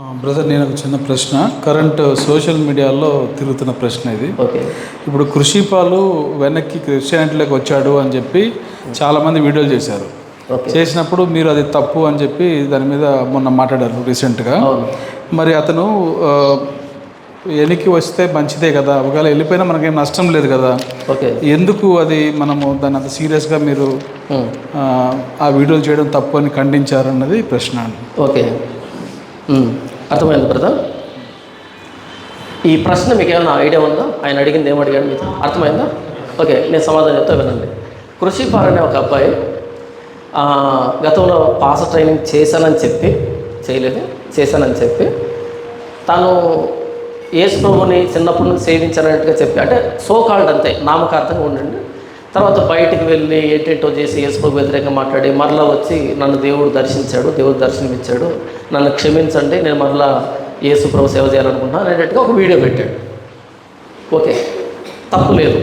Brother నేను ఒక చిన్న ప్రశ్న. కరెంట్ సోషల్ మీడియాలో తిరుగుతున్న ప్రశ్న ఇది. ఇప్పుడు కృషిపాలు వెనక్కి క్రిస్టియానిటీలోకి వచ్చాడు అని చెప్పి చాలామంది వీడియోలు చేశారు. చేసినప్పుడు మీరు అది తప్పు అని చెప్పి దాని మీద మొన్న మాట్లాడారు రీసెంట్గా. మరి అతను వెనక్కి వస్తే మంచిదే కదా. ఒకవేళ వెళ్ళిపోయినా మనకేం నష్టం లేదు కదా. ఎందుకు అది మనము దాన్ని అంత సీరియస్గా మీరు. ఆ, వీడియోలు చేయడం తప్పు అని ఖండించారన్నది ప్రశ్న ఓకే. అర్థమైంది బ్రదర్? ఈ ప్రశ్న మీకు ఏమైనా ఐడియా ఉందా? ఆయన అడిగింది ఏం అడిగాడు మీకు అర్థమైందా? ఓకే నేను సమాధానం చెప్తా వినండి. కృషి పార్ అనే ఒక అబ్బాయి గతంలో పాస ట్రైనింగ్ చేశానని చెప్పి చేయలేదు చేశానని చెప్పి తను యేసు ప్రభుని చిన్నప్పటి నుంచి సేవించానట్టుగా చెప్పి అంటే సో కాల్డ్ అంతే నామకార్థంగా ఉండండి. తర్వాత బయటికి వెళ్ళి ఏంటేంటో చేసి యేసు ప్రభు వ్యతిరేకంగా మాట్లాడి మరలా వచ్చి నన్ను దేవుడు దర్శించాడు దేవుడు దర్శనం ఇచ్చాడు నన్ను క్షమించండి నేను మరలా యేసు ప్రభు సేవ చేయాలనుకుంటున్నాను అనేటట్టుగా ఒక వీడియో పెట్టాడు. ఓకే తప్పు లేదు.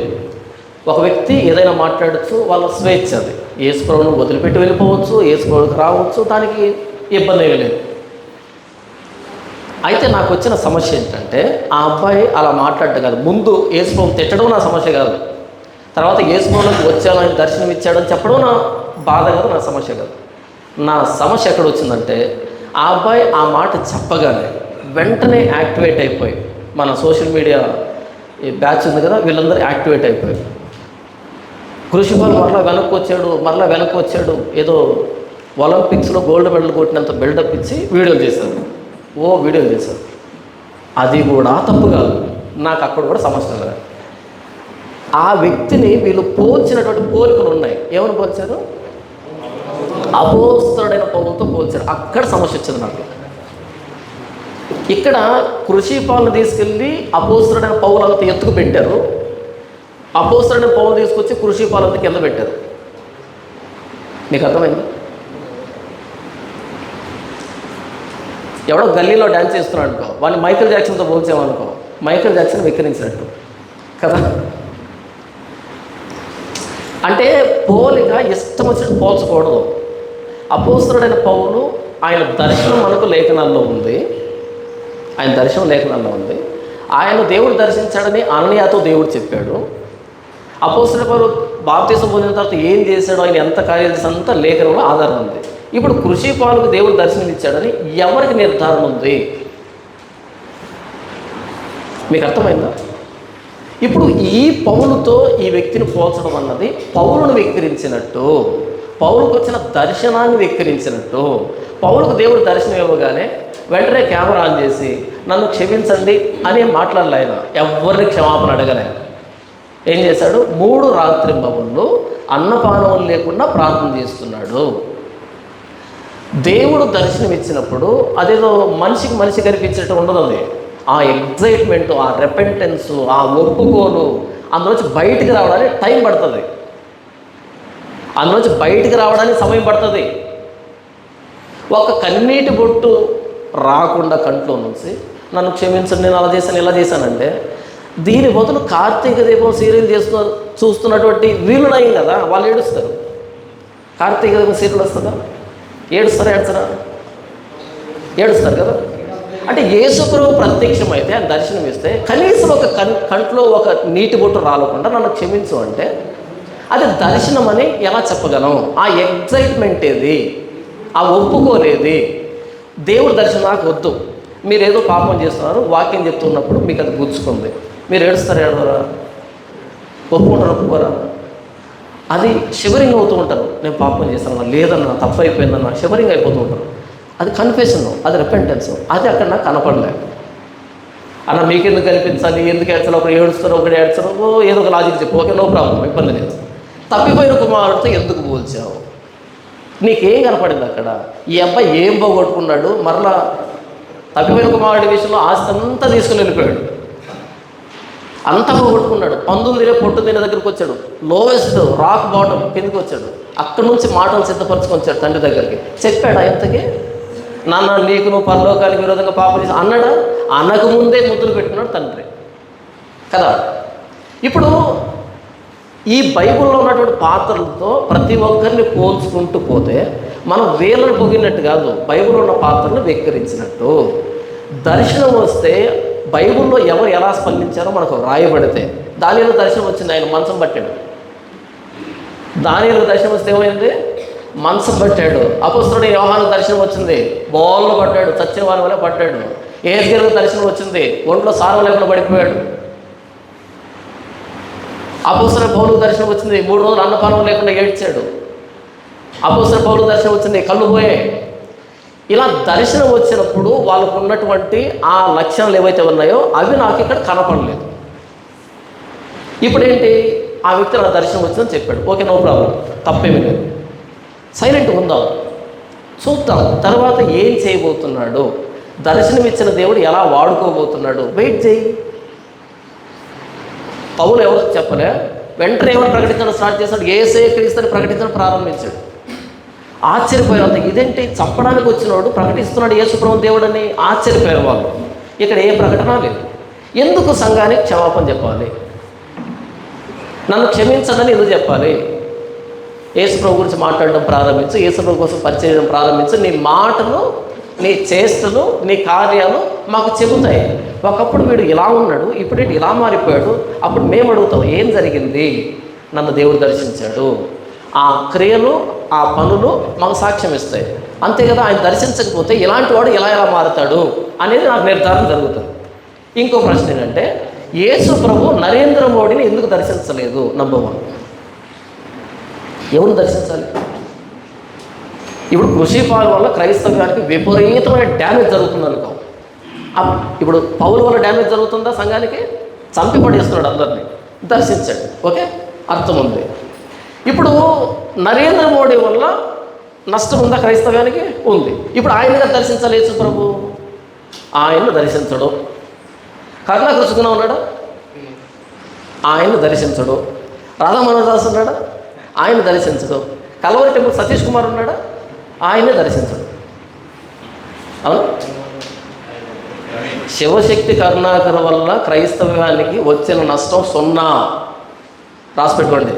ఒక వ్యక్తి ఏదైనా మాట్లాడచ్చు వాళ్ళ స్వేచ్ఛ అది. యేసు వదిలిపెట్టి వెళ్ళిపోవచ్చు యేసుప్రభుకి రావచ్చు దానికి ఇబ్బంది ఏమీ లేదు. అయితే నాకు వచ్చిన సమస్య ఏంటంటే ఆ అబ్బాయి అలా మాట్లాడటం కాదు. ముందు యేసుప్రభు తిట్టడం నా సమస్య కాదు. తర్వాత యేసుప్రభులకు వచ్చాను ఆయన దర్శనం ఇచ్చాడని చెప్పడం నా బాధ కాదు నా సమస్య కాదు. నా సమస్య ఎక్కడ వచ్చిందంటే ఆ అబ్బాయి ఆ మాట చెప్పగానే వెంటనే యాక్టివేట్ అయిపోయి మన సోషల్ మీడియా ఈ బ్యాచ్ ఉంది కదా వీళ్ళందరూ యాక్టివేట్ అయిపోయి కృషిపాల్ మరలా వెనక్కి వచ్చాడు మరలా వెనక్కి వచ్చాడు. ఏదో ఒలింపిక్స్లో గోల్డ్ మెడల్ కొట్టినంత బిల్డప్ ఇచ్చి వీడియోలు చేశారు. ఓ వీడియోలు చేశారు. అది కూడా తప్పు కాదు. నాకు అక్కడ కూడా సమస్య లేదు. ఆ వ్యక్తిని వీళ్ళు పోల్చినటువంటి పోలికలు ఉన్నాయి. ఏమని పోల్చారు? అపోస్తుడైన పౌరులతో పోల్చారు. అక్కడ సమస్య వచ్చింది నాకు. ఇక్కడ కృషి పాలను తీసుకెళ్ళి అపోస్తుడైన పౌరులంతా ఎత్తుకు పెట్టారు. అపోస్తుడైన పౌరులు తీసుకొచ్చి కృషి పాలంతా కింద పెట్టారు. మీకు అర్థమైంది? ఎవడో గల్లీలో డ్యాన్స్ చేస్తున్నాడు అనుకో వాడిని మైకేల్ జాక్సన్తో పోల్చామనుకో మైకిల్ జాక్సన్ విక్రించినట్టు కదా? అంటే పోలిక ఇష్టం వచ్చినట్టు పోల్చకూడదు. అపోసరుడైన పౌలు ఆయన దర్శనం మనకు లేఖనాల్లో ఉంది. ఆయన దర్శనం లేఖనాల్లో ఉంది. ఆయన దేవుడు దర్శించాడని అననీయాతో దేవుడు చెప్పాడు. అపోస్తుల పౌలు బాప్తీసం పొందిన తర్వాత ఏం చేశాడో ఆయన ఎంత కార్యాలు అంత అంతా లేఖనంలో ఆధారం ఉంది. ఇప్పుడు కృషి పాలకు దేవుడు దర్శనం ఇచ్చాడని ఎవరికి నిర్ధారణ ఉంది? మీకు అర్థమైందా? ఇప్పుడు ఈ పౌలుతో ఈ వ్యక్తిని పోల్చడం అన్నది పౌలును వ్యక్తిరించినట్టు పౌలుకు వచ్చిన దర్శనాన్ని వ్యక్తిరించినట్టు పౌలుకు దేవుడు దర్శనం ఇవ్వగానే వెంటనే కెమెరా ఆన్ చేసి నన్ను క్షమించండి అని మాట్లాడలే ఆయన. ఎవరిని క్షమాపణ అడగలే. ఏం చేశాడు? మూడు రాత్రి రాత్రింబవుళ్ళు అన్నపానం లేకుండా ప్రార్థన చేస్తున్నాడు. దేవుడు దర్శనం ఇచ్చినప్పుడు అదేదో మనిషికి మనిషి కనిపించినట్టు ఉండదు అది. ఆ ఎగ్జైట్మెంట్ ఆ రెపెంటెన్స్ ఆ ఒప్పుకోలు అందులోంచి బయటికి రావడానికి టైం పడుతుంది. అందులోంచి బయటికి రావడానికి సమయం పడుతుంది. ఒక కన్నీటి బొట్టు రాకుండా కంట్లో నుంచి నన్ను క్షమించండి నేను అలా చేశాను ఇలా చేశానంటే దీని బదులు కార్తీక దీపం సీరియల్ చేస్తున్న చూస్తున్నటువంటి వీళ్ళు నయం కదా వాళ్ళు ఏడుస్తారు. కార్తీక దీపం సీరియల్ వస్తుందా? ఏడుస్తారా ఏడుస్తారా ఏడుస్తారు కదా. అంటే యేసుప్రభు ప్రత్యక్షం అయితే ఆయన దర్శనం ఇస్తే కనీసం ఒక కన్ కంట్లో ఒక నీటి బొట్టు రాలకుండా నన్ను క్షమించు అంటే అది దర్శనం అని ఎలా చెప్పగలం? ఆ ఎగ్జైట్మెంట్ ఏది? ఆ ఒప్పుకోలేది? దేవుడి దర్శనం నాకు వద్దు. మీరు ఏదో పాపం చేస్తున్నారు వాక్యం చెప్తున్నప్పుడు మీకు అది గుచ్చుకుంది. మీరు ఏడుస్తారు ఏడవరా? ఒప్పుకుంటారు ఒప్పుకోరా? అది షివరింగ్ అవుతూ ఉంటారు. నేను పాపం చేస్తాను లేదన్నా తప్పు అయిపోయిందన్నా షివరింగ్ అయిపోతూ ఉంటారు. అది కన్ఫెషన్ అది రిపెంటెన్స్ అది అక్కడ నాకు కనపడలే. అన్న మీకెందుకు కనిపించాలి ఎందుకు ఏడ్చాలి ఒకరు ఏడుస్తారు ఒకటి ఏడ్చారు ఏదో ఒక లాజిక్ చెప్పు. ఓకే నో ప్రాబ్లం ఇబ్బంది లేదు. తప్పిపోయిన కుమారుడితో ఎందుకు పోల్చావు? నీకేం కనపడింది అక్కడ? ఈ అబ్బాయి ఏం పోగొట్టుకున్నాడు? మరలా తప్పిపోయిన కుమారుడి విషయంలో ఆస్తి అంతా తీసుకుని వెళ్ళిపోయాడు. అంతా పోగొట్టుకున్నాడు. పందులు తినే పొట్టు తినే దగ్గరికి వచ్చాడు. లోవెస్ట్ రాక్ బాటం కిందకి వచ్చాడు. అక్కడి నుంచి మాటలు సిద్ధపరచుకొని వచ్చాడు తండ్రి దగ్గరికి. చెప్పాడు ఎంతకి నాన్న నీకు నువ్వు పరలోకానికి విరోధంగా పాపం చేసి అన్నాడా? అన్నకు ముందే ముద్దులు పెట్టుకున్నాడు తండ్రి. కదా? ఇప్పుడు ఈ బైబిల్లో ఉన్నటువంటి పాత్రలతో ప్రతి ఒక్కరిని పోల్చుకుంటూ పోతే మనం వేలను పొగినట్టు కాదు బైబిల్లో ఉన్న పాత్రను వెక్కిరించినట్టు. దర్శనం వస్తే బైబిల్లో ఎవరు ఎలా స్పందించారో మనకు రాయబడితే. దానిలో దర్శనం వచ్చింది ఆయన మంచం పట్టాడు. దానిలో దర్శనం వస్తే ఏమైంది? మంచం పట్టాడు. అపస్తుడు యోహాను దర్శనం వచ్చింది. బోళ్ళు పడ్డాడు చచ్చిన వారి వల్ల పడ్డాడు ఏజ్గిరి దర్శనం వచ్చింది. ఒంట్లో సారం లేకుండా పడిపోయాడు. అపోసర పౌరు దర్శనం వచ్చింది. మూడు రోజులు అన్నపానం లేకుండా ఏడ్చాడు. అపోసర పౌరు దర్శనం వచ్చింది. కళ్ళు పోయాయి. ఇలా దర్శనం వచ్చినప్పుడు వాళ్ళకు ఉన్నటువంటి ఆ లక్షణాలు ఏవైతే ఉన్నాయో అవి నాకు ఇక్కడ కనపడలేదు. ఇప్పుడేంటి? ఆ వ్యక్తి నా దర్శనం వచ్చిందని చెప్పాడు. Okay no problem. తప్పేమీ లేదు. సైలెంట్ ఉందాం. చూద్దాం తర్వాత ఏం చేయబోతున్నాడు? దర్శనం ఇచ్చిన దేవుడు ఎలా వాడుకోబోతున్నాడు? వెయిట్ చేయి. పౌలు ఎవరు చెప్పలే? వెంటనే ఎవరు ప్రకటించడం స్టార్ట్ చేశాడు? ఏసే క్రీస్తుని ప్రకటించడం ప్రారంభించాడు. ఆశ్చర్యపోయారు ఇదేంటి? చంపడానికి వచ్చినవాడు ప్రకటిస్తున్నాడు యేసుప్రభు దేవుడని ఆశ్చర్యపోయారు వాళ్ళు ఇక్కడ ఏ ప్రకటన లేదు. ఎందుకు సంఘానికి క్షమాపణ చెప్పాలి? నన్ను క్షమించదని ఎందుకు చెప్పాలి? యేసుప్రభు గురించి మాట్లాడడం ప్రారంభించు యేసుప్రభు కోసం పరిచయం ప్రారంభించు. నీ మాటలు నీ చేష్టలు నీ కార్యాలు మాకు చెబుతాయి. ఒకప్పుడు వీడు ఇలా ఉన్నాడు ఇప్పుడు ఇలా మారిపోయాడు అప్పుడు మేము అడుగుతాం ఏం జరిగింది? నన్ను దేవుడు దర్శించాడు. ఆ క్రియలు ఆ పనులు మాకు సాక్ష్యం ఇస్తాయి. అంతే కదా ఆయన దర్శించకపోతే ఇలాంటి వాడు ఎలా ఎలా మారుతాడు? అనేది నాకు నిర్ధారణ జరుగుతుంది. ఇంకో ప్రశ్న ఏంటంటే యేసు ప్రభు నరేంద్ర మోడీని ఎందుకు దర్శించలేదు? Number one. ఎవరు దర్శించాలి. ఇప్పుడు కృషి పాలు వల్ల క్రైస్తవ్యానికి విపరీతమైన డ్యామేజ్ జరుగుతుంది అనుకో. ఇప్పుడు పౌరు వల్ల డ్యామేజ్ జరుగుతుందా సంఘానికి? చంపి పడేస్తున్నాడు అందరినీ. దర్శించాడు. ఓకే? అర్థం ఉంది. ఇప్పుడు నరేంద్ర మోడీ వల్ల నష్టం ఉందా క్రైస్తవ్యానికి? ఉంది. ఇప్పుడు ఆయనగా దర్శించాలి ప్రభు? ఆయన్ను దర్శించడు. కరుణాకృష్ణగా ఉన్నాడా? ఆయన్ను దర్శించడు. రాధామోహనదాస్ ఉన్నాడా? ఆయన దర్శించడు కలవరి టెంపుల్ సతీష్ కుమార్ ఉన్నాడా? ఆయనే దర్శించడు. అవును? శివశక్తి కరుణాకర్ వల్ల క్రైస్తవ్యానికి వచ్చిన నష్టం సున్నా. రాసి పెట్టుకోండి.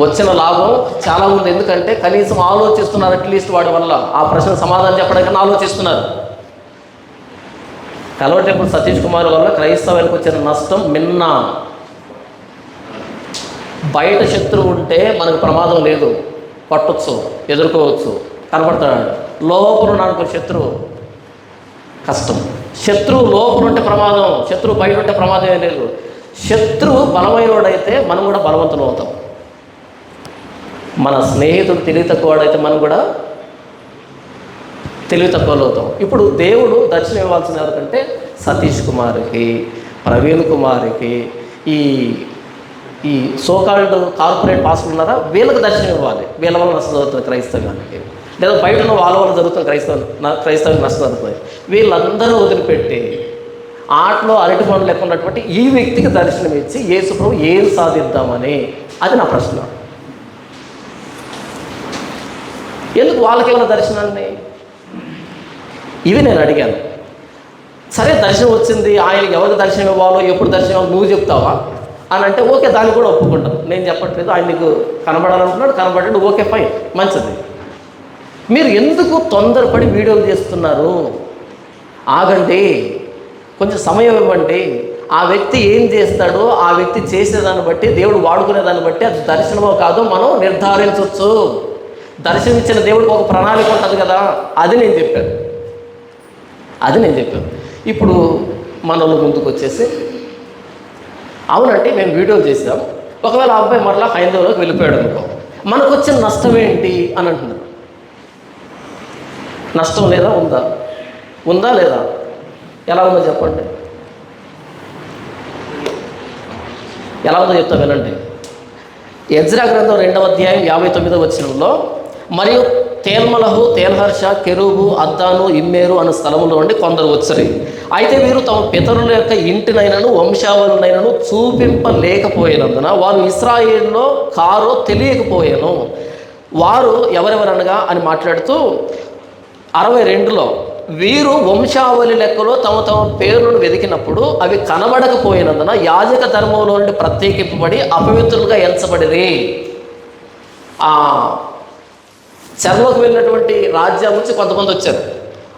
వచ్చిన లాభం చాలా ఉంది. ఎందుకంటే కనీసం ఆలోచిస్తున్నారు అట్లీస్ట్ వాడి వల్ల. ఆ ప్రశ్న సమాధానం చెప్పడానికి ఆలోచిస్తున్నారు. కలవ టెంపుల్ సతీష్ కుమార్ వల్ల క్రైస్తవానికి వచ్చిన నష్టం మిన్నా. బయట శత్రువు ఉంటే మనకు ప్రమాదం లేదు. పట్టొచ్చు ఎదుర్కోవచ్చు కనపడతాడు. లోపల నాకు శత్రువు కష్టం. శత్రువు లోపల ఉంటే ప్రమాదం శత్రువు బయట ఉంటే ప్రమాదం ఏం లేదు. శత్రువు బలమైనవాడైతే మనం కూడా బలవంతులు అవుతాం. మన స్నేహితుడు తెలివి తక్కువడైతే మనం కూడా తెలివి తక్కువలు అవుతాం. ఇప్పుడు దేవుడు దర్శనం ఇవ్వాల్సిన ఎవరికంటే సతీష్ కుమార్కి ప్రవీణ్ కుమార్కి ఈ ఈ సోకాల్డ్ కార్పొరేట్ పాస్టులు ఉన్నారా వీళ్ళకి దర్శనం ఇవ్వాలి. వీళ్ళ వల్ల నష్టం జరుగుతుంది క్రైస్తవానికి లేదా బయట ఉన్న వాళ్ళ వల్ల జరుగుతుంది క్రైస్తవ క్రైస్తవానికి నష్టం జరుగుతుంది. వీళ్ళందరూ వదిలిపెట్టి ఆటలో అరటి పనులు లేకున్నటువంటి ఈ వ్యక్తికి దర్శనం ఇచ్చి యేసు ప్రభు ఏం సాధిద్దామని? అది నా ప్రశ్న. ఎందుకు వాళ్ళకి ఇవ్వన దర్శనాన్ని ఇవి నేను అడిగాను. సరే దర్శనం వచ్చింది ఆయనకి ఎవరికి దర్శనం ఇవ్వాలో ఎప్పుడు దర్శనం ఇవ్వాలో నువ్వు చెప్తావా? అని అంటే ఓకే దాన్ని కూడా ఒప్పుకుంటాం. నేను చెప్పట్లేదు ఆయన నీకు కనబడాలనుకున్నాడు కనబడ్డాడు ఓకే ఫైన్ మంచిది. మీరు ఎందుకు తొందరపడి వీడియోలు చేస్తున్నారు ఆగండి కొంచెం సమయం ఇవ్వండి. ఆ వ్యక్తి ఏం చేస్తాడో ఆ వ్యక్తి చేసేదాన్ని బట్టి దేవుడు వాడుకునే దాన్ని బట్టి అది దర్శనమో కాదో మనం నిర్ధారించవచ్చు దర్శనం ఇచ్చిన దేవుడికి ఒక ప్రణాళిక ఉంటుంది కదా అది నేను చెప్పాను. అది నేను చెప్పాను. ఇప్పుడు మనలో ముందుకు వచ్చేసి అవునంటే మేము వీడియోలు చేసాం ఒకవేళ ఆ అబ్బాయి మరలా హైందవలోకి వెళ్ళిపోయాడు అనుకో మనకు వచ్చిన నష్టం ఏంటి అని అంటున్నారు. నష్టం లేదా ఉందా? ఉందా లేదా? ఎలా ఉందో చెప్పండి. ఎలా ఉందో చెప్తా వినండి. ఎజ్రా గ్రంథం రెండవ అధ్యాయం యాభై తొమ్మిదో వచ్చినంలో మరియు తేల్మలహు తేల్హర్ష కెరూబు అద్దాను ఇమ్మేరు అనే స్థలములో నుండి కొందరు వచ్చరి. అయితే వీరు తమ పితరుల యొక్క ఇంటినైనను వంశావళినైనను చూపింపలేకపోయినందున వారు ఇస్రాయిల్లో కారో తెలియకపోయాను. వారు ఎవరెవరనగా అని మాట్లాడుతూ అరవై రెండులో వీరు వంశావళి లెక్కలో తమ తమ పేర్లను వెతికినప్పుడు అవి కనబడకపోయినందున యాజక ధర్మంలో నుండి ప్రత్యేకింపబడి అపవిత్రులుగా ఎంచబడిరి. చెరలోకి వెళ్ళినటువంటి రాజ్యాల నుంచి కొంతమంది వచ్చారు.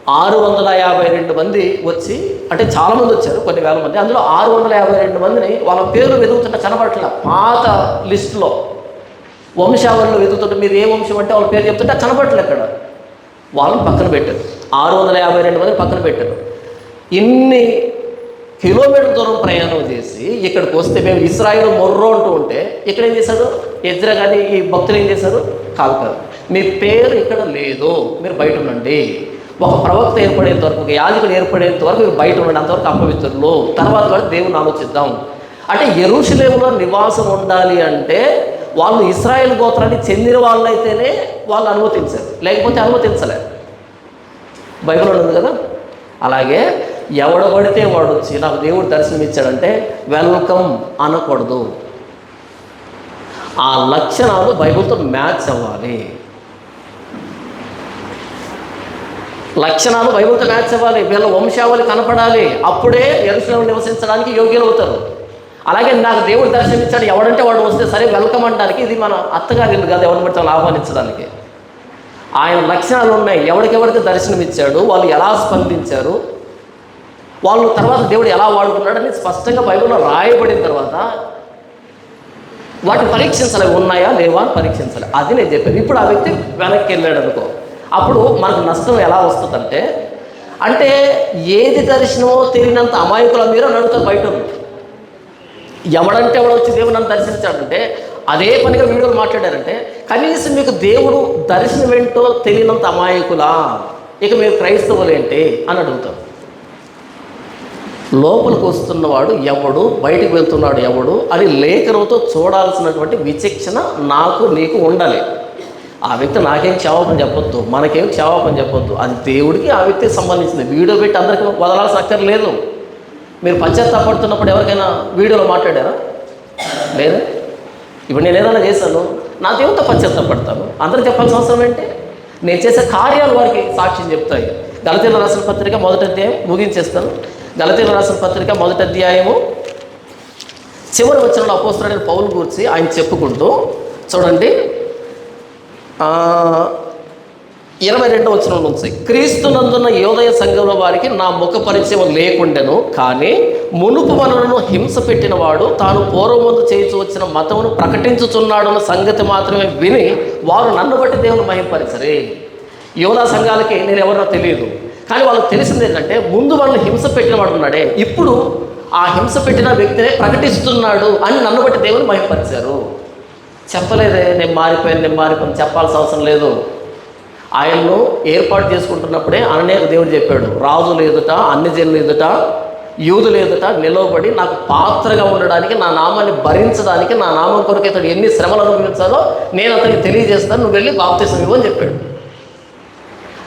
ఆరు వందల యాభై రెండు మంది వచ్చి అంటే చాలామంది వచ్చారు కొన్ని వేల మంది. అందులో ఆరు వందల యాభై రెండు మందిని వాళ్ళ పేర్లు వెతుకుతుంటే కనబడట్ల. పాత లిస్టులో వంశావళిలో వెతుకుతుంటే మీరు ఏ వంశం అంటే వాళ్ళ పేరు చెప్తుంటే కనబడట్లే అక్కడ. వాళ్ళని పక్కన పెట్టారు. ఆరు వందల యాభై రెండు మంది పక్కన పెట్టారు. ఇన్ని కిలోమీటర్ దూరం ప్రయాణం చేసి ఇక్కడికి వస్తే మేము ఇస్రాయిల్ మొర్రో అంటూ ఉంటే ఇక్కడ ఏం చేశారు? ఎజ్ర కానీ ఈ భక్తులు ఏం చేశారు? కాదు కాదు మీ పేరు ఇక్కడ లేదు మీరు బయట ఉండండి ఒక ప్రవక్త ఏర్పడేంత వరకు ఒక యాజకుడు ఏర్పడేంత వరకు మీరు బయట ఉండండి అంతవరకు అపవిత్రులు. తర్వాత కూడా దేవుని ఆలోచిద్దాం. అంటే ఎరుషులేములో నివాసం ఉండాలి అంటే వాళ్ళు ఇస్రాయేల్ గోత్రానికి చెందిన వాళ్ళైతేనే వాళ్ళు అనుమతించారు. లేకపోతే అనుమతించలేరు బైబిల్ ఉంది కదా? అలాగే ఎవడ పడితే వాడు వచ్చి నాకు దేవుడు దర్శనం ఇచ్చాడంటే వెల్కమ్ అనకూడదు. ఆ లక్షణాలు బైబిల్తో మ్యాచ్ అవ్వాలి. లక్షణాలు బైబిల్తో మ్యాచ్ అవ్వాలి వీళ్ళ వంశావళి కనపడాలి. అప్పుడే ఎరుసలో నివసించడానికి యోగ్యులు అవుతారు అలాగే నాకు దేవుడు దర్శనం ఇచ్చాడు ఎవడంటే వాడు వస్తే సరే వెల్కమ్ అనడానికి ఇది మన అత్తగారి ఇల్లు కాదు ఎవరిని పడితే ఆహ్వానించడానికి. ఆయన లక్షణాలు ఉన్నాయి. ఎవరికెవరికి దర్శనం ఇచ్చాడు వాళ్ళు ఎలా స్పందించారు వాళ్ళు తర్వాత దేవుడు ఎలా వాడుకున్నాడని స్పష్టంగా బైబిల్లో రాయబడిన తర్వాత వాటిని పరీక్షించాలి. ఉన్నాయా లేవా అని పరీక్షించాలి. అది నేను చెప్పాను. ఇప్పుడు ఆ వ్యక్తి వెనక్కి వెళ్ళాడు అనుకో. అప్పుడు మనకు నష్టం ఎలా వస్తుందంటే అంటే ఏది దర్శనమో తెలియనంత అమాయకుల మీరు అని అడుగుతారు బయట ఎవడంటే ఎవడు వచ్చి దేవుడు నన్ను దర్శించాడంటే అదే పనిగా వీడియోలు మాట్లాడారంటే కనీసం మీకు దేవుడు దర్శనం ఏంటో తెలియనంత అమాయకులా? ఇక మీరు క్రైస్తవులేంటి అని అడుగుతారు. లోపలికి వస్తున్నవాడు ఎవడు బయటికి వెళ్తున్నాడు ఎవడు అని లేఖనంతో చూడాల్సినటువంటి విచక్షణ నాకు నీకు ఉండాలి ఆ వ్యక్తి నాకేం క్షమాపణ చెప్పొద్దు మనకేం క్షమాపణ చెప్పొద్దు. అది దేవుడికి ఆ వ్యక్తికి సంబంధించింది. వీడియో పెట్టి అందరికీ వదలాల్సిన అక్కర్లేదు మీరు పశ్చాత్తాపడుతున్నప్పుడు ఎవరికైనా వీడియోలో మాట్లాడారా? లేదా? ఇప్పుడు నేను ఏదైనా చేశాను నా దేవుడితో పశ్చాత్తాపడతాను. అందరికి చెప్పాల్సిన అవసరం ఏంటి? నేను చేసే కార్యాలు వారికి సాక్ష్యం చెప్తాయి. గలతీల రాసిన పత్రిక మొదటి అధ్యాయం ముగించేస్తాను. గలతీల రాసిన పత్రిక మొదటి అధ్యాయము చివరి వచ్చిన అపోస్తుడైన పౌలు గురించి ఆయన చెప్పుకుంటూ చూడండి. ఇరవై రెండవ వచనం నుంచి క్రీస్తునందున్న యోదయ సంఘంలో వారికి నా ముఖ పరిచయం లేకుండెను కానీ మునుపు మనలను హింస పెట్టిన వాడు తాను పూర్వముందు చేయించు వచ్చిన మతమును ప్రకటించుచున్నాడన్న సంగతి మాత్రమే విని వారు నన్ను బట్టి దేవుని మహింపరిచరే. యోధా సంఘాలకి నేను ఎవరో తెలియదు. కానీ వాళ్ళకి తెలిసింది ఏంటంటే ముందు వాళ్ళని హింస పెట్టిన వాడు ఉన్నాడే ఇప్పుడు ఆ హింస పెట్టిన వ్యక్తినే ప్రకటిస్తున్నాడు అని నన్ను బట్టి దేవుని మహింపరిచారు. చెప్పలేదే నేను మారిపోయాను నేను మారిపోయాను చెప్పాల్సిన అవసరం లేదు. ఆయన్ను ఏర్పాటు చేసుకుంటున్నప్పుడే అననేక దేవుడు చెప్పాడు రాజులు ఎదుట అన్ని జనులు ఎదుట యూదులు ఎదుట నిలవబడి నాకు పాత్రగా ఉండడానికి నా నామాన్ని భరించడానికి నా నామం కొరకు ఇతడు ఎన్ని శ్రమలు అనుభవించాలో నేను అతనికి తెలియజేస్తాను నువ్వు వెళ్ళి బాప్తీసం ఇవ్వని చెప్పాడు.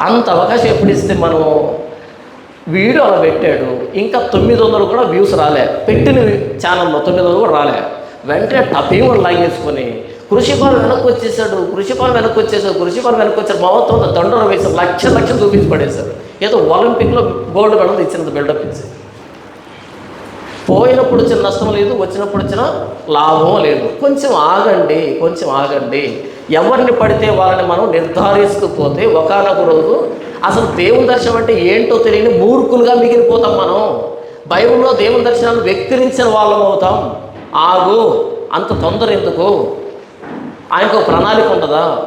అంత అవకాశం ఎప్పుడు ఇస్తే మనం వీడియో అలా పెట్టాడు ఇంకా తొమ్మిది వందలు కూడా వ్యూస్ రాలే. పెట్టిన ఛానల్లో తొమ్మిది వందలు కూడా రాలే. వెంటనే టపీమని లాగేసుకొని కృషిపాలు వెనక్కి వచ్చేసాడు కృషిపాలు వెనక్కి వచ్చేసాడు కృషిపాలు వెనక్కి వచ్చాడు మొత్తం దండలు వేశారు లక్ష లక్షలు చూపించి పడేశారు ఏదో ఒలింపిక్లో గోల్డ్ మెడల్ ఇచ్చినంత బిల్డప్ ఇచ్చి. పోయినప్పుడు వచ్చిన నష్టం లేదు వచ్చినప్పుడు వచ్చిన లాభం లేదు. కొంచెం ఆగండి కొంచెం ఆగండి. ఎవరిని పడితే వాళ్ళని మనం నిర్ధారిస్తూ పోతే ఒకనొక రోజు అసలు దేవుని దర్శనం అంటే ఏంటో తెలియని మూర్ఖులుగా మిగిలిపోతాం మనం. బైబిల్లో దేవుని దర్శనాలు వ్యక్తిరించిన వాళ్ళం అవుతాం. ఆగు అంత తొందర ఎందుకు? ఆయనకు ప్రణాళిక ఉంటుందా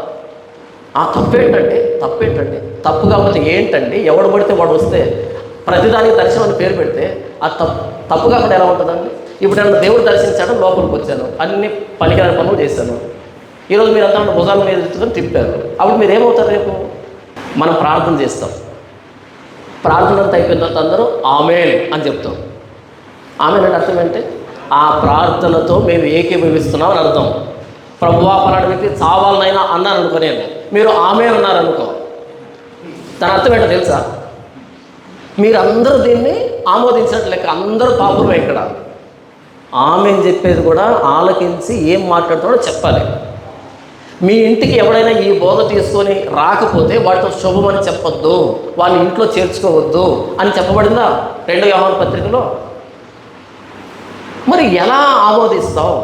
ఆ తప్పేంటండి తప్పేంటండి. తప్పు కాకపోతే ఏంటండి? ఎవడు పడితే వాడు వస్తే ప్రతిదానికి దర్శనం అని పేరు పెడితే ఆ తప్పు తప్పు కాకుండా ఎలా ఉంటుందండి? ఇప్పుడు నన్ను దేవుడు దర్శించాడు లోపలికి వచ్చాను. అన్ని పనికిరాని పనులు చేశాను. ఈరోజు మీరు అంతా భుజాల మీద ఎత్తుకొని తిప్పారు. అప్పుడు మీరు ఏమవుతారు రేపు? మనం ప్రార్థన చేస్తాం. ప్రార్థన అంతా అయిపోయిన తర్వాత అందరూ ఆమెన్ అని చెప్తాం. ఆమెన్ అంటే అర్థం ఏంటి? ఆ ప్రార్థనతో మేము ఏకీభవిస్తున్నాం అని అర్థం ప్రభువా పలాంటి వ్యక్తి చావాలనైనా అన్నారు అనుకో నేను. మీరు ఆమె ఉన్నారనుకో దాని అర్థం ఏంటో తెలుసా? మీరందరూ దీన్ని ఆమోదించినట్టు లెక్క అందరూ పాపమే ఇక్కడ. ఆమె అని చెప్పేది కూడా ఆలకించి ఏం మాట్లాడుతున్నాడో చెప్పాలి. మీ ఇంటికి ఎవడైనా ఈ బోధ తీసుకొని రాకపోతే వాటితో శుభమని చెప్పొద్దు. వాళ్ళ ఇంట్లో చేర్చుకోవద్దు అని చెప్పబడిందా? రెండో వ్యవహార పత్రికలో? మరి ఎలా ఆమోదిస్తావు?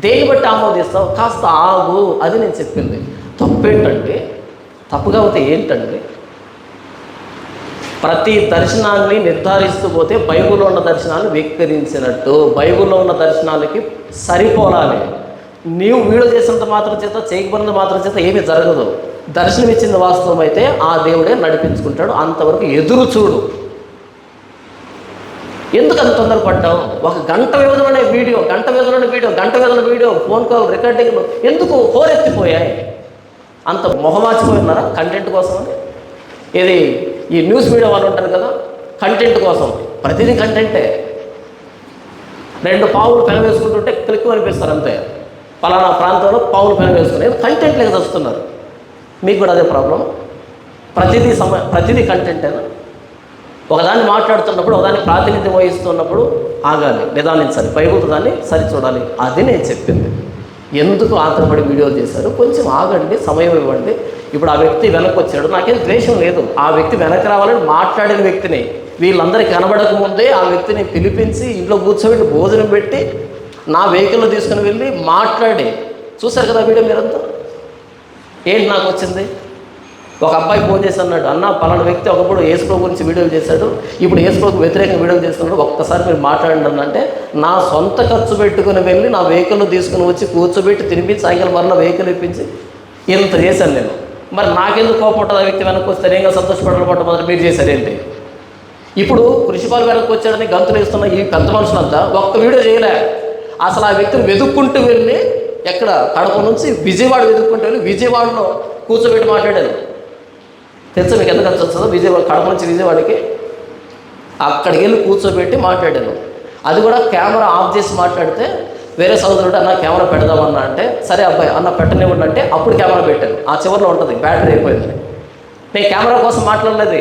దేని బట్టి ఆమోదిస్తావు? కాస్త ఆగు అది నేను చెప్పింది. తప్పేంటంటే తప్పు కాకపోతే ఏంటండి ప్రతి దర్శనాన్ని నిర్ధారిస్తూ పోతే బైబుల్లో ఉన్న దర్శనాన్ని వెక్కిరించినట్టు బైబుల్లో ఉన్న దర్శనాలకి సరిపోలాలి. నీవు వీడియో చేసినంత మాత్రం చేత చేయకపోయినంత మాత్రం చేత ఏమీ జరగదు. దర్శనం ఇచ్చిన వాస్తవం అయితే ఆ దేవుడే నడిపించుకుంటాడు. అంతవరకు ఎదురు చూడు. ఎందుకు అంత తొందరపడ్డావు? ఒక గంట వ్యవధిలోనే వీడియో గంట వ్యవధిలోనే వీడియో గంట వ్యవధిలో వీడియో ఫోన్ కాల్ రికార్డింగ్ ఎందుకు హోరెత్తిపోయాయి? అంత మొహమాచిపోయి ఉన్నారా కంటెంట్ కోసం ఇది ఈ న్యూస్ మీడియా వాళ్ళు ఉంటారు కదా కంటెంట్ కోసం. ప్రతిదీ కంటెంటే రెండు పావులు పెన వేసుకుంటుంటే క్లిక్ అనిపిస్తారు అంతే. పలానా ప్రాంతంలో పావులు పెన వేసుకుని కంటెంట్ లేక వస్తున్నారు మీకు కూడా అదే ప్రాబ్లం ప్రతిదీ సమ ప్రతిదీ కంటెంటేనా ఒకదాన్ని మాట్లాడుతున్నప్పుడు ఒకదాన్ని ప్రాతినిధ్యం వహిస్తున్నప్పుడు ఆగాలి నిదానించాలి బైబుల్ దాన్ని సరి చూడాలి అది నేను చెప్పింది. ఎందుకు ఆతరపడి వీడియోలు చేశారు? కొంచెం ఆగండి సమయం ఇవ్వండి. ఇప్పుడు ఆ వ్యక్తి వెనక్కి వచ్చాడు నాకేం ద్వేషం లేదు. ఆ వ్యక్తి వెనక్కి రావాలని మాట్లాడిన వ్యక్తిని వీళ్ళందరికీ కనబడక ముందే ఆ వ్యక్తిని పిలిపించి ఇంట్లో కూర్చోబెట్టి భోజనం పెట్టి నా వెహికల్లో తీసుకుని వెళ్ళి మాట్లాడి. చూశారు కదా వీడియో మీరంతా? ఏంటి నాకు వచ్చింది? ఒక అబ్బాయి ఫోన్ చేసి అన్నాడు అన్న పలానా వ్యక్తి ఒకప్పుడు ఏసుప్రో గురించి వీడియోలు చేశాడు ఇప్పుడు ఏసుప్రోకి వ్యతిరేకంగా వీడియోలు చేస్తున్నాడు ఒక్కసారి మీరు మాట్లాడండి అంటే నా సొంత ఖర్చు పెట్టుకుని వెళ్ళి నా వెహికల్ తీసుకుని వచ్చి కూర్చోబెట్టి తినిపించి సాయంకాలం మరలా వెహికల్ ఇప్పించి ఇంత చేశాను నేను. మరి నాకెందుకు కోపం ఉంటుంది ఆ వ్యక్తి వెనక్కి వస్తే? నేను సంతోషపడాలి మొదలు మీరు చేశారేంటి ఇప్పుడు కృషిపాలు వెనక్కి వచ్చాడని గంతులు వేస్తున్న ఈ పెద్ద మనుషులంతా ఒక్క వీడియో చేయలే. అసలు ఆ వ్యక్తిని వెతుక్కుంటూ వెళ్ళి ఎక్కడ? కడప నుంచి విజయవాడ వెతుక్కుంటూ వెళ్ళి విజయవాడలో కూర్చోబెట్టి మాట్లాడాను తెలుసు మీకు ఎంత ఖర్చు వస్తుందో విజయవాడ కడప నుంచి విజయవాడకి అక్కడికి వెళ్ళి కూర్చోబెట్టి మాట్లాడాను. అది కూడా కెమెరా ఆఫ్ చేసి మాట్లాడితే వేరే సోదరుడు అన్న కెమెరా పెడదామన్నా అంటే సరే అబ్బాయి అన్న పెట్టనివ్వండి అంటే అప్పుడు కెమెరా పెట్టాను. ఆ చివరిలో ఉంటుంది బ్యాటరీ అయిపోయింది. నేను కెమెరా కోసం మాట్లాడలేదు.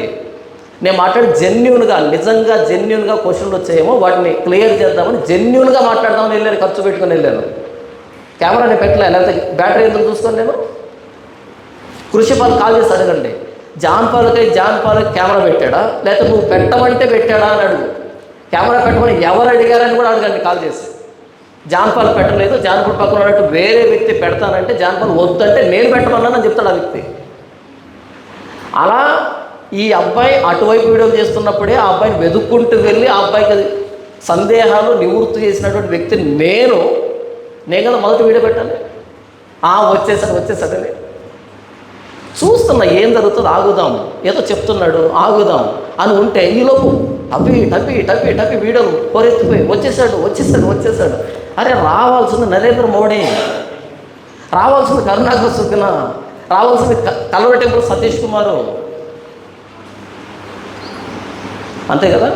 నేను మాట్లాడి జెన్యున్గా నిజంగా జెన్యున్గా క్వశ్చన్లు వచ్చాయేమో వాటిని క్లియర్ చేద్దామని జెన్యున్గా మాట్లాడదామని వెళ్ళాను ఖర్చు పెట్టుకుని వెళ్ళాను. కెమెరా నేను పెట్టలే లేకపోతే బ్యాటరీ ఎందుకు చూసుకొని నేను? కృషి పని కాల్ చేసి అడగండి. జాన్ పాలకై జాన్ పాలకి కెమెరా పెట్టాడా? లేకపోతే నువ్వు పెట్టమంటే పెట్టాడా అని అడుగు. కెమెరా పెట్టమని ఎవరు అడిగారని కూడా అడగండి కాల్ చేసి. జాన్పాలు పెట్టలేదు జాన్పాల్ పక్కన ఉన్నట్టు వేరే వ్యక్తి పెడతానంటే జాన్పాల్ వద్దంటే నేను పెట్టమన్నానని చెప్తాడు ఆ వ్యక్తి. అలా ఈ అబ్బాయి అటువైపు వీడియో చేస్తున్నప్పుడే ఆ అబ్బాయిని వెతుక్కుంటూ వెళ్ళి ఆ అబ్బాయికి అది సందేహాలు నివృత్తి చేసినటువంటి వ్యక్తి నేను నేను కదా మొదటి వీడియో పెట్టాలి? ఆ వచ్చేసాడు వచ్చేసాడని చూస్తున్నా ఏం జరుగుతుందో ఆగుదాం. ఏదో చెప్తున్నాడు ఆగుదాం అని ఉంటే ఈలోపు టపి టపి టపి టపి వీడలు పొరెత్తిపోయి వచ్చేసాడు వచ్చేసాడు వచ్చేసాడు. అరే రావాల్సింది నరేంద్ర మోడీ. రావాల్సింది కరుణాకర్ సుగ్న రావాల్సింది కలవ టెంపుల్ సతీష్ కుమారు. అంతే కదా?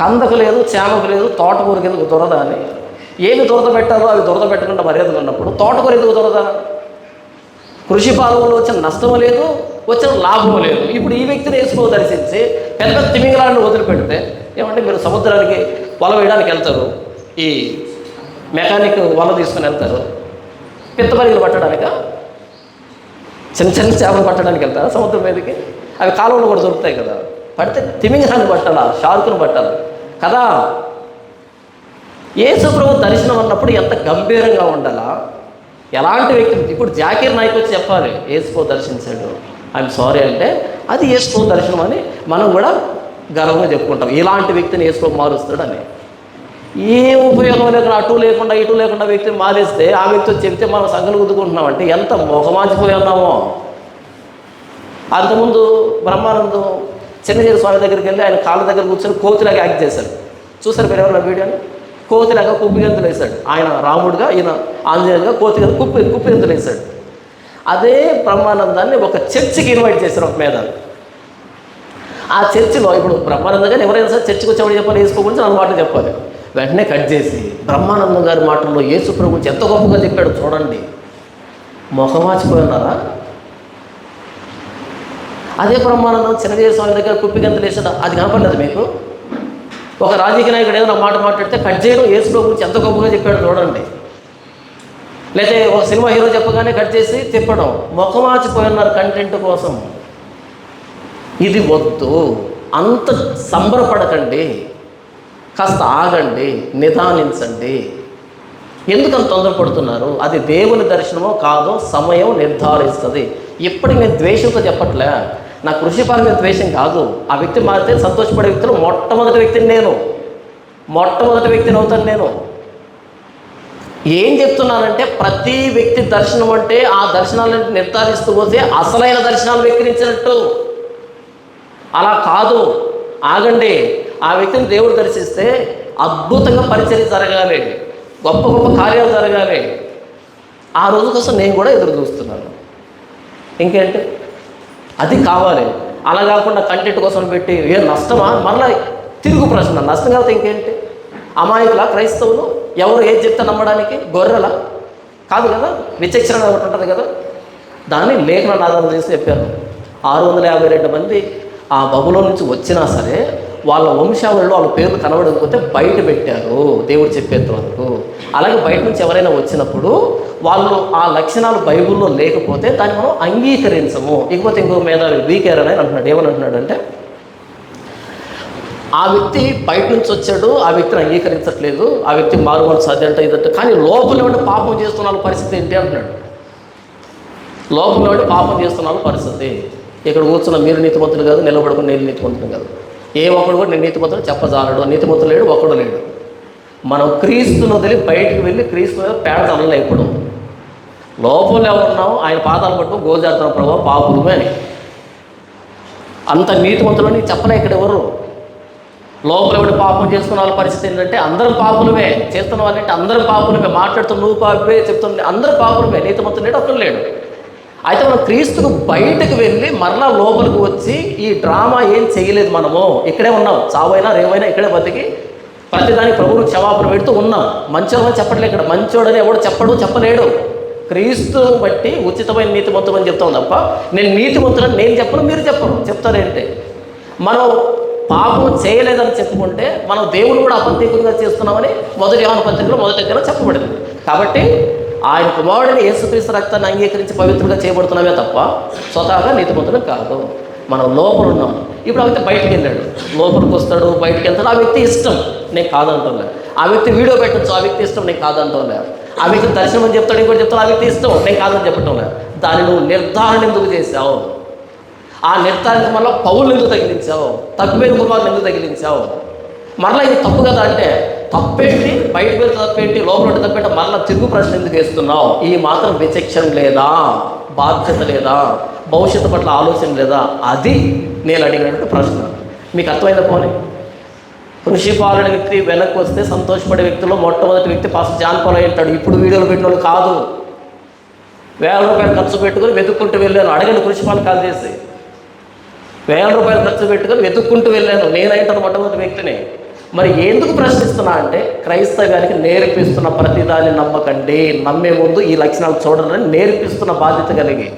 కందకు లేదు చేమకు లేదు తోటకూర ఎందుకు దొరద అని. ఏమి దురద పెట్టాలో అవి దురద పెట్టకుండా మర్యాదలు ఉన్నప్పుడు తోటకూర ఎందుకు దొరద? కృషి పాలనలో వచ్చిన నష్టం లేదు వచ్చిన లాభం లేదు. ఇప్పుడు ఈ వ్యక్తిని వేసుకో దర్శించి పెద్ద పెద్ద తిమింగలాన్ని వదిలిపెడితే ఏమంటే మీరు సముద్రానికి వల వేయడానికి వెళ్తారు ఈ మెకానిక్ వల తీసుకుని వెళ్తారు పిత్తపరిగలు పట్టడానిక? చిన్న చిన్న చేపలు పట్టడానికి వెళ్తారా సముద్రం మీదకి? అవి కాలువలు కూడా దొరుకుతాయి కదా. పడితే తిమింగలాన్ని పట్టాలా షార్కును పట్టాలి? కదా. యేసుప్రభు దర్శనం అన్నప్పుడు ఎంత గంభీరంగా ఉండాలా? ఎలాంటి వ్యక్తి ఇప్పుడు జాకీర్ నాయక్ వచ్చి చెప్పాలి ఏసుకో దర్శించాడు. ఐఎమ్ సారీ అంటే అది ఏసుకో దర్శనం అని మనం కూడా గర్వంగా చెప్పుకుంటాం. ఇలాంటి వ్యక్తిని ఏసుకో మారుస్తాడని. ఏ ఉపయోగం లేకుండా అటు లేకుండా ఇటు లేకుండా వ్యక్తిని మారేస్తే ఆ వ్యక్తి చెప్తే మనం సంగలు గుద్దుకుంటున్నాం అంటే ఎంత మొహమాంచిపోయి ఉన్నామో అంతకుముందు బ్రహ్మానందం చిన్నజీరి స్వామి దగ్గరికి వెళ్ళి ఆయన కాళ్ళ దగ్గర కూర్చొని కోతిలాగా యాక్ట్ చేశారు. చూసారు మీరు ఎవరైనా వీడియోని? కోతిలాగా కుప్పిగంతులు వేశాడు ఆయన రాముడుగా ఈయన ఆంజనేయుడుగా కోతి కుప్పి కుప్పిగంతులు వేశాడు అదే బ్రహ్మానందాన్ని ఒక చర్చికి ఇన్వైట్ చేశారు ఒక మీద ఆ చర్చిలో ఇప్పుడు బ్రహ్మానందం గారు ఎవరైనా సరే చర్చికి వచ్చేవాడు చెప్పాలి? యేసు గురించి నాలుగు మాటలు చెప్పాలి. వెంటనే కట్ చేసి బ్రహ్మానందం గారి మాటల్లో యేసు గురించి ఎంత గొప్పగా చెప్పాడు చూడండి. మొహమాచిపోయి ఉన్నారా? అదే బ్రహ్మానందం చిన్నజీవి స్వామి దగ్గర కుప్పిగంతలు వేసాడు అది కనపడలేదు మీకు? ఒక రాజకీయ నాయకుడు ఏదైనా మాట మాట్లాడితే కట్ చేయడం ఏసులో గురించి ఎంత గొప్పగా చెప్పాడు చూడండి. లేకపోతే ఒక సినిమా హీరో చెప్పగానే కట్ చేసి తిప్పడం. ముఖమాచిపోయినారు ఉన్నారు కంటెంట్ కోసం. ఇది వద్దు. అంత సంబరపడకండి. కాస్త ఆగండి. నిదానించండి. ఎందుకు అంత తొందరపడుతున్నారు? అది దేవుని దర్శనమో కాదో సమయం నిర్ధారిస్తుంది. ఇప్పటికి నేను ద్వేషంతో చెప్పట్లే. నా కృషి పరం ద్వేషం కాదు. ఆ వ్యక్తి మారితే సంతోషపడే వ్యక్తులు మొట్టమొదటి వ్యక్తిని నేను. మొట్టమొదటి వ్యక్తిని అవుతాను నేను. ఏం చెప్తున్నానంటే ప్రతి వ్యక్తి దర్శనం అంటే ఆ దర్శనాలను నిర్ధారిస్తూ పోతే అసలైన దర్శనాలు వెక్కిరించినట్టు. అలా కాదు. ఆగండి. ఆ వ్యక్తిని దేవుడు దర్శిస్తే అద్భుతంగా పరిచయం జరగాలి. గొప్ప గొప్ప కార్యాలు జరగాలి. ఆ రోజు కోసం నేను కూడా ఎదురు చూస్తున్నాను. ఇంకేంటి? అది కావాలి. అలా కాకుండా కంటెంట్ కోసం పెట్టి ఏ నష్టమా? మరలా తిరుగు ప్రశ్న. నష్టం కాకపోతే ఇంకేంటి? అమాయకుల? క్రైస్తవులు? ఎవరు ఏది చెప్తే నమ్మడానికి? గొర్రెల? కాదు కదా? విచక్షణ ఒకటి ఉంటుంది కదా? దాన్ని లేఖన ఆధారం చేసి చెప్పారు. ఆరు వందల యాభై రెండు మంది ఆ బబులో నుంచి వచ్చినా సరే వాళ్ళ వంశావళిలో వాళ్ళ పేర్లు కనబడకపోతే బయట పెట్టారు. దేవుడు చెప్పేంత వరకు అలాగే బయట నుంచి ఎవరైనా వచ్చినప్పుడు వాళ్ళు ఆ లక్షణాలు బైబుల్లో లేకపోతే దాన్ని మనం అంగీకరించము. ఇకపోతే ఇంకో మీద వీకేర్ అని అంటున్నాడు ఏమని అంటున్నాడు. అంటే ఆ వ్యక్తి బయట నుంచి వచ్చాడు ఆ వ్యక్తిని అంగీకరించట్లేదు ఆ వ్యక్తి మారుమూల సాధ్యం అంటే ఇదంటే కానీ లోపల ఉండి పాపం చేస్తున్న పరిస్థితి ఏంటి అంటున్నాడు. లోపల ఉండి పాపం చేస్తున్న పరిస్థితి. ఇక్కడ కూర్చున్న మీరు నీతిమంతులు కాదు నిలబడుకుని నేను నీతిమంతులు కాదు. ఏ ఒక్కడు కూడా నేను నీతిమంతులు చెప్పజాలడు నీతిమంతులు లేడు ఒక్కడు లేడు. మనం క్రీస్తును వదిలి బయటికి వెళ్ళి క్రీస్తు మీద పేడ చల్లలే ఇప్పుడు. లోపల ఎవరున్నాం ఆయన పాదాలు పట్టు గోజాడుతున్న ప్రభావ పాపులమే అని. అంత నీతిమంతులు నీకు చెప్పలే ఇక్కడ ఎవరు లోపల ఎవడు పాపం చేసుకున్న వాళ్ళ పరిస్థితి ఏంటంటే అందరం పాపులమే. చేస్తున్న వాళ్ళంటే? అందరం పాపులమే. మాట్లాడుతున్న నువ్వు పాపే చెప్తున్న అందరూ పాపులమే. నీతిమంతులు లేడు ఒక్కరు లేడు. అయితే మనం క్రీస్తుకు బయటకు వెళ్ళి మరలా లోపలికి వచ్చి ఈ డ్రామా ఏం చేయలేదు మనము. ఇక్కడే ఉన్నాం. చావైనా రేవైనా ఇక్కడే బతికి ప్రతిదానికి ప్రభువులు క్షమాపణ పెడుతూ ఉన్నాం. మంచోడని చెప్పట్లేదు ఇక్కడ. మంచోడని ఎవడు చెప్పడు చెప్పలేడు. క్రీస్తును బట్టి ఉచితమైన నీతిమంతం అని చెప్తాం తప్ప నేను నీతిమంతులని నేను చెప్పను మీరు చెప్పరు. చెప్తారేంటి మనం పాపం చేయలేదని చెప్పుకుంటే మనం దేవుని కూడా అపంతీకులుగా చేస్తున్నామని మొదటి యోహాను పత్రికలో మొదటి దగ్గర చెప్పబడింది. కాబట్టి ఆయన కుమారుడిని యేసుక్రీస్తు రక్తాన్ని అంగీకరించి పవిత్రంగా చేయబడుతున్నామే తప్ప స్వతహాగా నీతిమంతులు కాదు. మనం లోపల ఉన్నాం. ఇప్పుడు ఆ వ్యక్తి బయటకు వెళ్ళాడు. లోపలికి వస్తాడు బయటకు వెళ్తాడు. ఆ వ్యక్తి ఇష్టం. నేను కాదంటున్నా ఆ వ్యక్తి వీడియో పెట్టచ్చు. ఆ వ్యక్తి ఇష్టం. నేను కాదంటున్నా ఆ వ్యక్తి దర్శనం అని చెప్తాడు ఇంకోటి చెప్తాడు ఆ వ్యక్తి ఇష్టం నేను కాదని చెప్పటం దాన్ని నువ్వు నిర్ధారణ ఎందుకు చేశావు? ఆ నిర్ధారణ వల్ల పౌరులు ఎందుకు తగిలించావు? తక్కువైన కుమారులు ఎందుకు తగిలించావు? మరలా ఇది తప్పు కదా అంటే తప్పేంటి? బయట వెళ్తే తప్పేంటి? లోపల ఉంటే తప్పేంటి? మరలా తిరుగు ప్రశ్న ఎందుకు వేస్తున్నావు? ఈ మాత్రం విచక్షణ లేదా? బాధ్యత లేదా? భవిష్యత్తు పట్ల ఆలోచన లేదా? అది నేను అడిగినటువంటి ప్రశ్న. మీకు అర్థమైందా పోనీ? కృషిపాలన వ్యక్తి వెనక్కి వస్తే సంతోషపడే వ్యక్తిలో మొట్టమొదటి వ్యక్తి పాస్ జాన్ పాల్ అయి ఇప్పుడు వీడియోలు పెట్టిన వాళ్ళు కాదు. వేల రూపాయలు ఖర్చు పెట్టుకుని వెతుక్కుంటూ వెళ్ళాను. అడగండి కృషిపాలు కాల్ చేసి. వేల రూపాయలు ఖర్చు పెట్టుకుని వెతుక్కుంటూ వెళ్ళాను. నేనైతే మొట్టమొదటి వ్యక్తిని. మరి ఎందుకు ప్రశ్నిస్తున్నా అంటే క్రైస్తవానికి నేర్పిస్తున్న ప్రతిదాన్ని నమ్మకండి. నమ్మే ముందు ఈ లక్షణాలు చూడాలని నేర్పిస్తున్న బాధ్యత కలిగి.